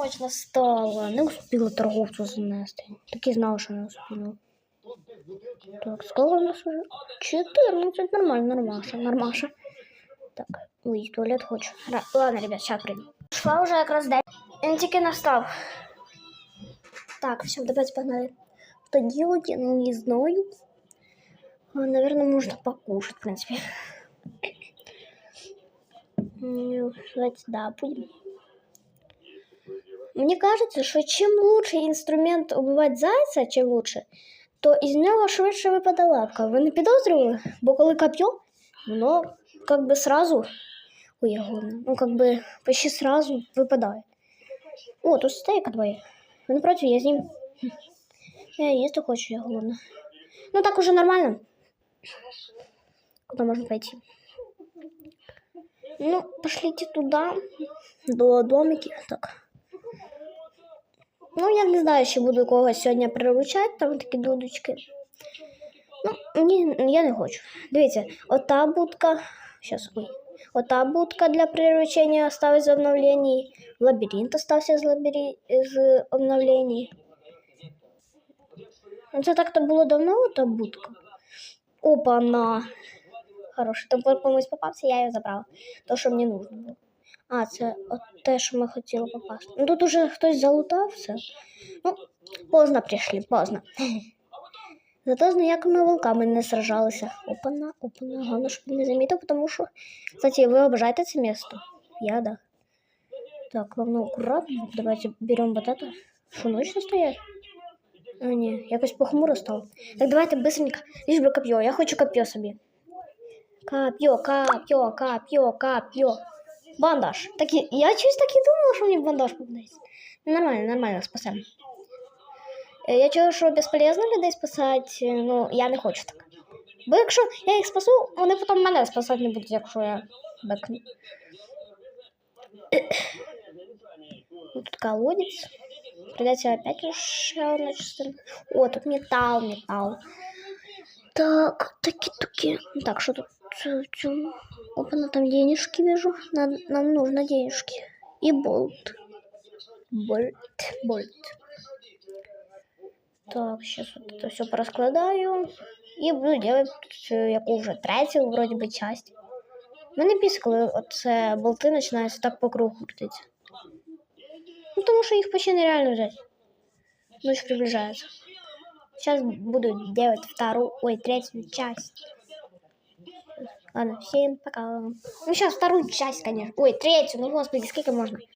ночь настала. Не успіла торговцю занести. Так і знала, що не успіла. Так, сколько у нас уже? 14, нормально, нормаша, нормаша. Так, ой, в туалет хочу. Ра- Ладно, ребят, сейчас приду. Шла уже якраз день. Він тільки настав. Так, все, давайте погнали. Что делать, я не знаю. А, Наверное, можно покушать, в принципе. М, Давайте, да, будем. Мне кажется, что чем лучше инструмент убивати зайця, чим лучше, то із нього швидше випаде лапка. Ви не підозрювали? Бо коли коп'є, воно как бы сразу. Ой, я голодна. Ну, как бы почти сразу випадає. О, тут стейка двоє. Ви не проти, я з ним. Я їсти хочу, я голодна. Ну так уже нормально. Куда можно пойти? Ну, пошлите туда, до домики. Так. Ну, я не знаю, чи буду когось сьогодні приручати, там такі дудочки. Ну, ні, я не хочу. Дивіться, ота будка. Щас, ой. Ота будка для приручення осталась з обновлений. Лабіринт остався з, лабірі... з обновлений. Ну, Це так-то було давно, та будка. Опа-на. Хороший. Там комусь попався, я його забрала. То, що мені нужно було. А, це от те, що ми хотіли попасти. Ну тут уже хтось залутав все. Ну, поздно прийшли, поздно. Зато з ніякими волками не сражалися. Опана, опана, головне, щоб не замітив, тому що, кстати, ви обожаєте це місто? Я, да. Так, главное аккуратно. Давайте берем вот это. Что, ночь стоять? А, ні, якось похмуро стало. Так, давайте быстренько. Лишь би коп'є, я хочу коп'є собі. Коп'є, коп'є, коп'є, коп'є. Бандаж. Так, і- я щось так і думала, що мені бандаж попадається. Нормально, нормально, спасемо. Е, Я чую, що безполезно людей спасати, е, ну, я не хочу так. Бо якщо я їх спасу, вони потім мене спасати не будуть, якщо я бекну. Ну, Тут колодец. Придется опять еще одна частина. О, тут металл, металл. Так, таки-туки. Так, что тут? Чё- чё? Опа, ну там денежки вижу. Нам, нам нужно денежки. И болт. Болт, болт. Так, сейчас вот это все пораскладаю. І буду делать цю, яку вже третю, вроді би, часть. Мене бісить, коли оце болти починаються так по кругу крутитися. Ну, тому що їх почти нереально взяти. Ночь приближается. Сейчас буду делать вторую, ой, третью часть. Ладно, всем пока. Ну, сейчас вторую часть, конечно. Ой, третью, ну, господи, сколько можно?